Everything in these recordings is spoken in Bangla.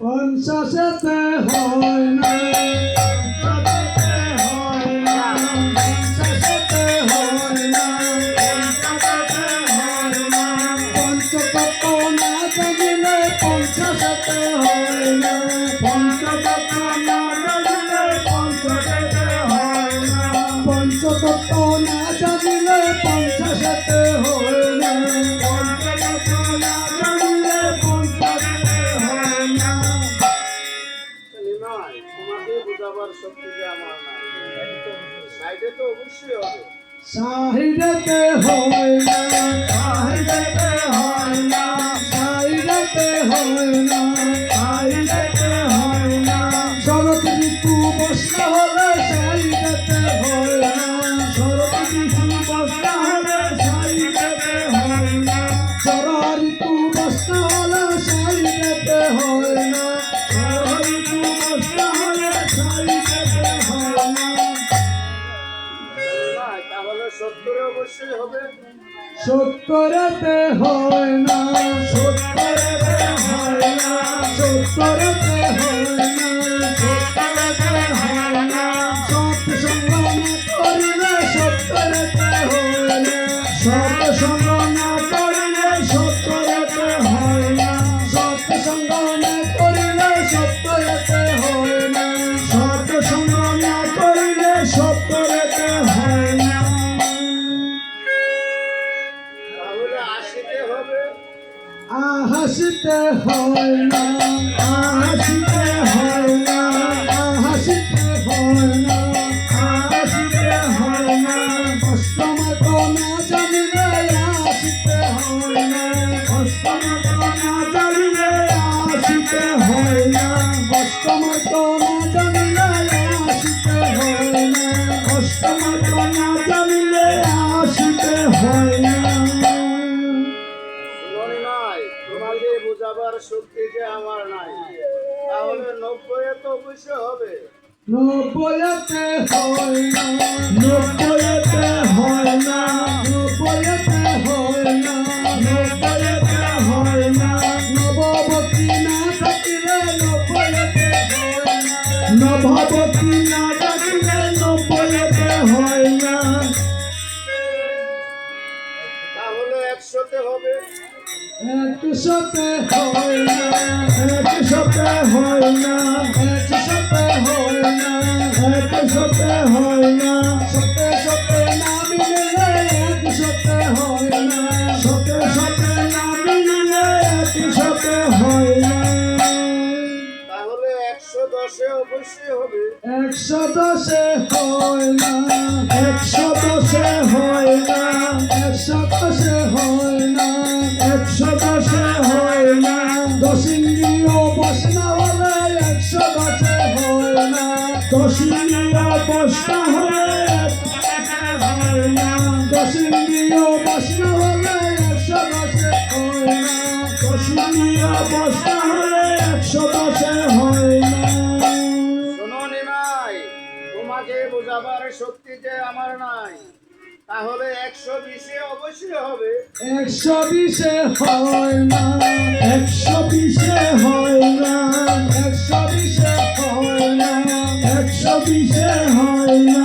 পঞ্চাশেতে হয় না। পঞ্চতত্ত্ব না। জানিলে পঞ্চাশেতে হয় না, পঞ্চতত্ত্ব না সাহিরতে হয় না সাহিরতে হয় না সাহিরতে হয় না সাহিরতে হয় না। শরৎ ঋতু বর্ষা হলে সাহিরতে হয় না হয় না। সত্তরে অবশ্যই হবে। সত্তরতে হয় না। সত্তরতে হয় না। সত্তরতে হয় না। সত্তরতে হয় না। সঙ্গ না করিলে সত্তরতে হয় না। সত সঙ্গ হাসিতে হয় না হাসিতে হয় না। তাহলে নব্বই তো অবশ্যই হবে। নব্বইতে হয় না। নব্বইতে হয় না। না একশো দশে হয় না একশো দশে হয় না। একশো দশে তোমাকে শক্তি যে আমার নাই, তাহলে একশো বিশে অবশ্যই হবে। একশো বিশে হয় না, একশো বিশে হয় না, একশো বিশে হয় না, একশো বিশে হয় না।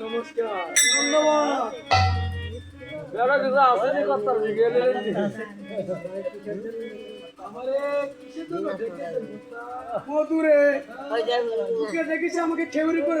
নমস্কার ধন্যবাদ বেড়া কিছু আছে নি কথা গেলে মধুরে দেখিস আমাকে খেউরি করে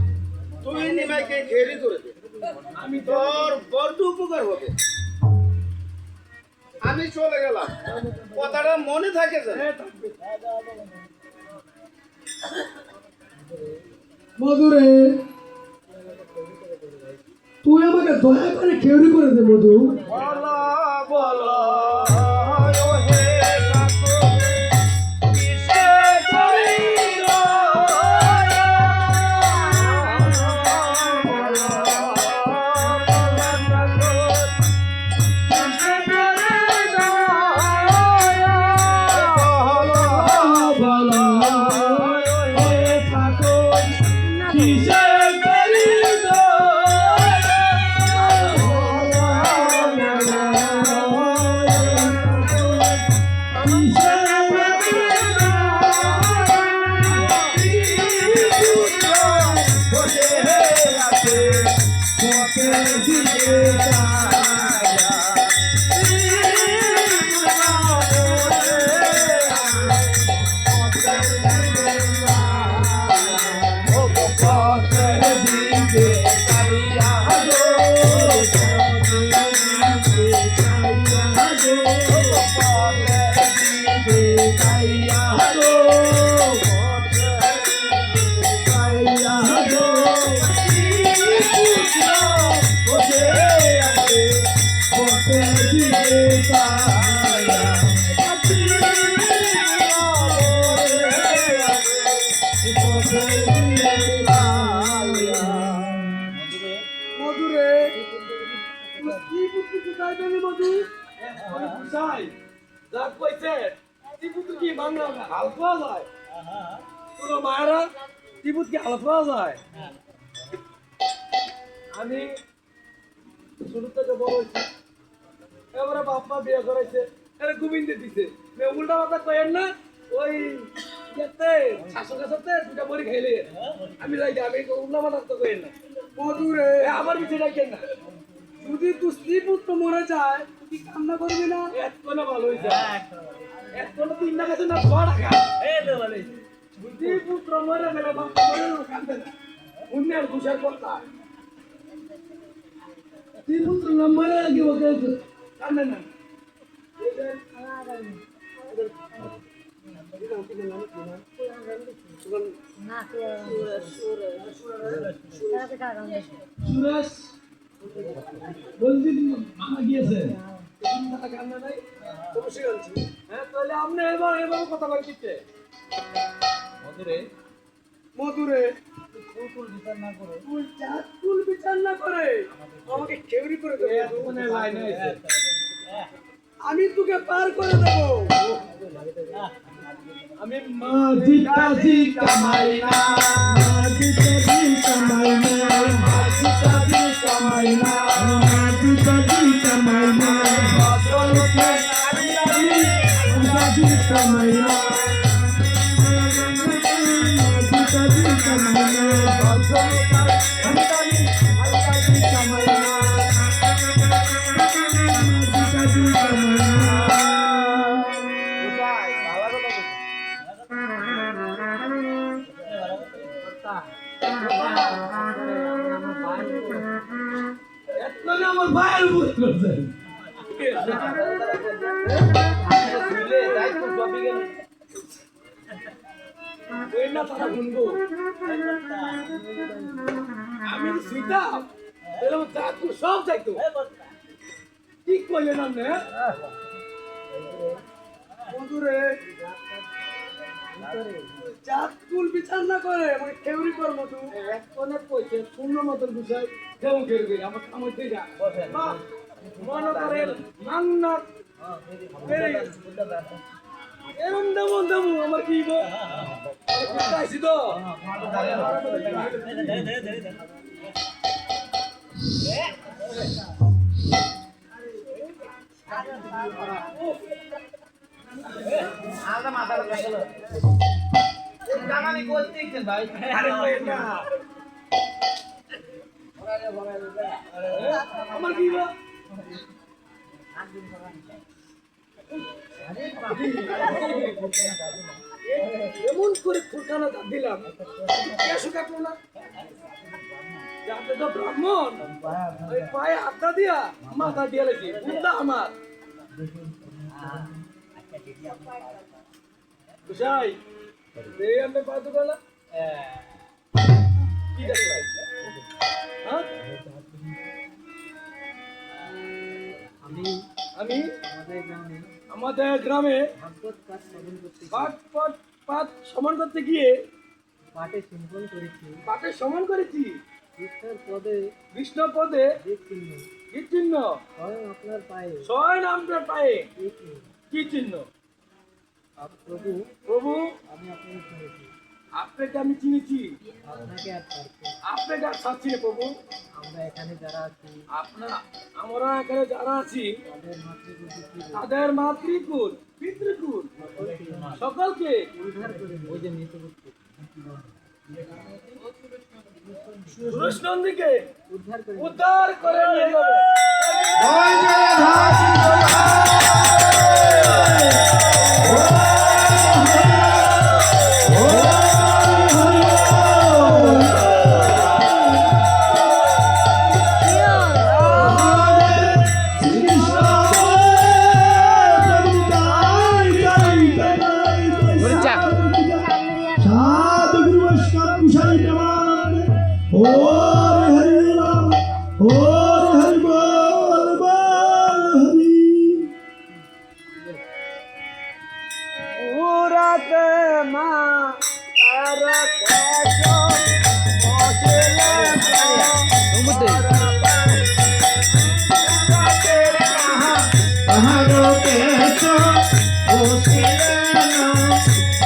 সবাইকে ঘেরি করে দে। আমি তোর বড় উপকার হবে। আমি চলে গেলাম। কথাটা মনে থাকে যেন। মধুরে, তুই আমাকে দয়া করে খেউরি করে দে, মধু। মধুরে কি বাংলা হাল পাওয়া যায় তোর মায়েরা টিপুত কি হাল পাওয়া যায় আমি ছোট থেকে বড় হয়েছি এবারে বাপ্পা বিয়ে করাইছে এরা গোবিন্দ দিছে মে উল্টা কথা কয়েন না ওই ইয়াতে শাসকের সাথে দুটা বড়ি খাইলে আমি যাই আমি উল্টা কথা তো কয়েন না। মধুরে। আমার পিছিয়ে ডাকেন না। যদি তুই স্ত্রী পুত্র মরে যায় তুই কান্না করবি না? এত ভালো হয়েছে। এত কোনো তিন টাকা না ছ টাকা? বুদ্ধি পুত্র মরে গেলে বাপ মরে গেলে কান্দে না। ঘুষের কথা। তুই পুত্র নম্বরে কি ওকে কান্দে না। সুরেশ। বলছি মামা আমি তোকে পার করে দেবো। আমি মা জিতা জি কামাই না i don't Maria. আমি শুইতাম তাহলে আমার চাকু। সব চাইতো কি করলেন আপনি? মধুরে চাঁদ বিচার না করে আমাকে খেউরি কর এক কোনে কইছে শূন্য মতন বিষয় যেমন কেউ গেলে আমার দিয়ে যা মনে করেন মান্না এমন দেবো দেবো আমার কি আরে না। আমার কি এমন করে ফুরকানা দাঁত দিলাম। কে শুকাতো না? আপনি তো ব্রাহ্মণ। পায়ে হাতটা দিয়া মাথা দিয়ে লেছি। বুদ্ধা আমার। এই আমি পাতো আমি আমি আমাদের গ্রামে পাট পাট পাট সমান করতে গিয়ে পাটে সিম্পল করেছি। পাটের সমান করেছি। কৃষ্ণের পদে বিষ্ণু পদে কি চিহ্ন স্বয়ং আপনার পায়ে। ছয় নামটার পায়ে কি চিহ্ন প্রভু প্রভু আমি আপনাকে শুনেছি। আপনাকে আমি চিনেছি। আপনাকে আর পারছি আপনাকে আর ছাড়ছি না প্রভু আমরা এখানে যারা আছি আপনার আমরা এখানে যারা আছি তাদের মাতৃকুল। পিতৃকুল। সকলকে উদ্ধার করে ওই যে মৃতবুদ্ধি সুরেশ নন্দীকে উদ্ধার করে উদ্ধার করে নিয়ে যাবে।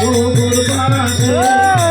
গোবর বাসে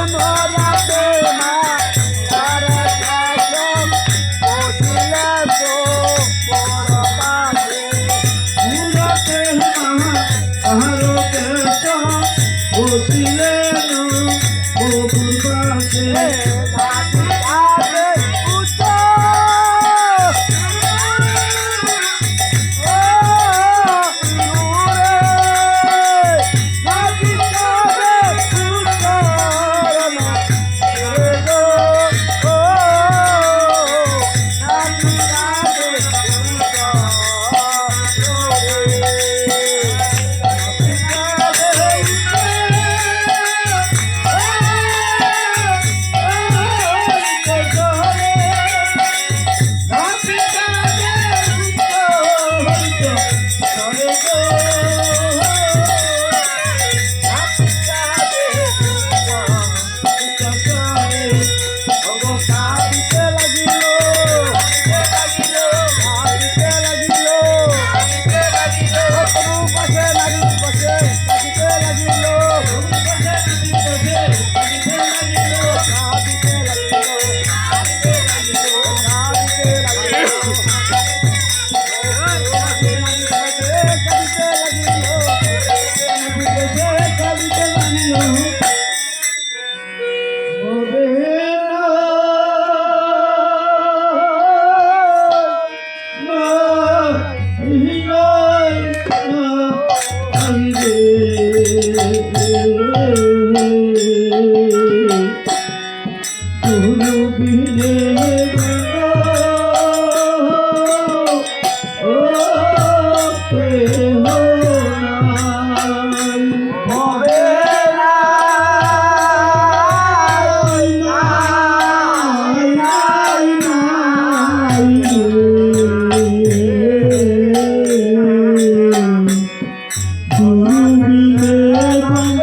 Hãy subscribe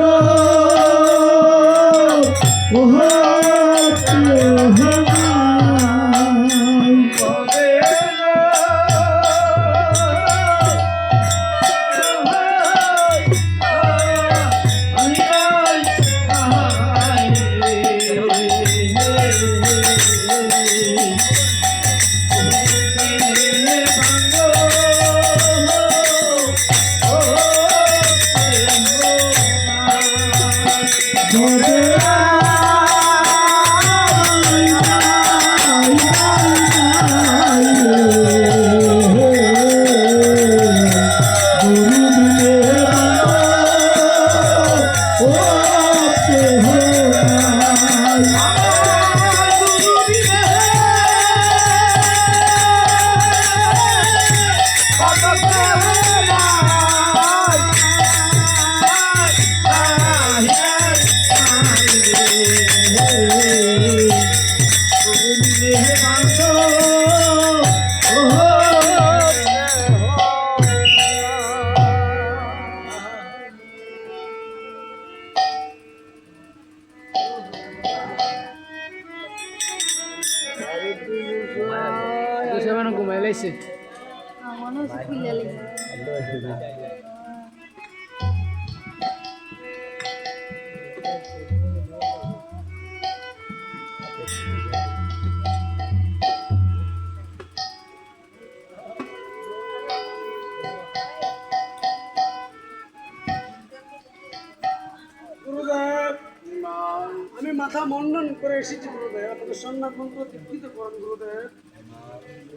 আমি মাথা মন্ডন করে এসেছি গুরুদেব। আপনাদের সন্ন্যাস মন্ত্র দীক্ষিত করুন গুরুদেব।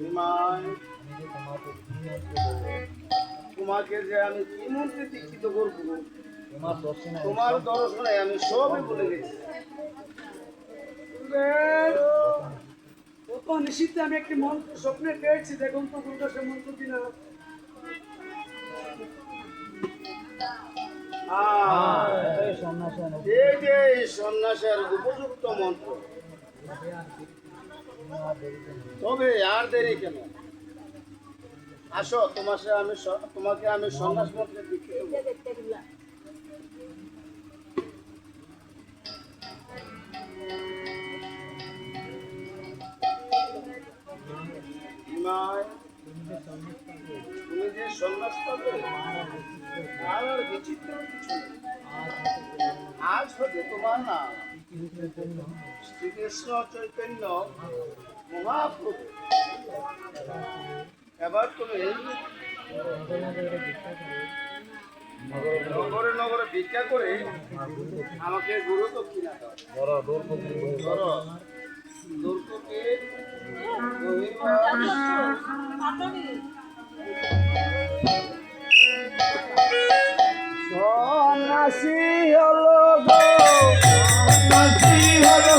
নিমাই তোমাকে যে আমি কি মন্ত্রে দীক্ষিত করব, তোমার দর্শনে আমি সবই বলে গেছি। কত নিষিদ্ধে আমি একটি মন্ত্র স্বপ্নে পেয়েছি, দেখুন তো সে মন্ত্র কিনা। উপযুক্ত মন্ত্র। তবে আর দেরি কেন? আসো সাথে আমি তোমাকে আমি সন্ন্যাস মন্ত্রে দীক্ষিত তুমি যে সন্ন্যাস পাবে আর বিচিত্র আজ হতে তোমার নাম শ্রীকৃষ্ণ চৈতন্য মহাপ্রভু। এবার তুমি নগরে নগরে ভিক্ষা করে আমাকে গুরু দক্ষিণা দাও। দুর্গকে সন্ন্যাসী হলো গো। সন্ন্যাসী হলো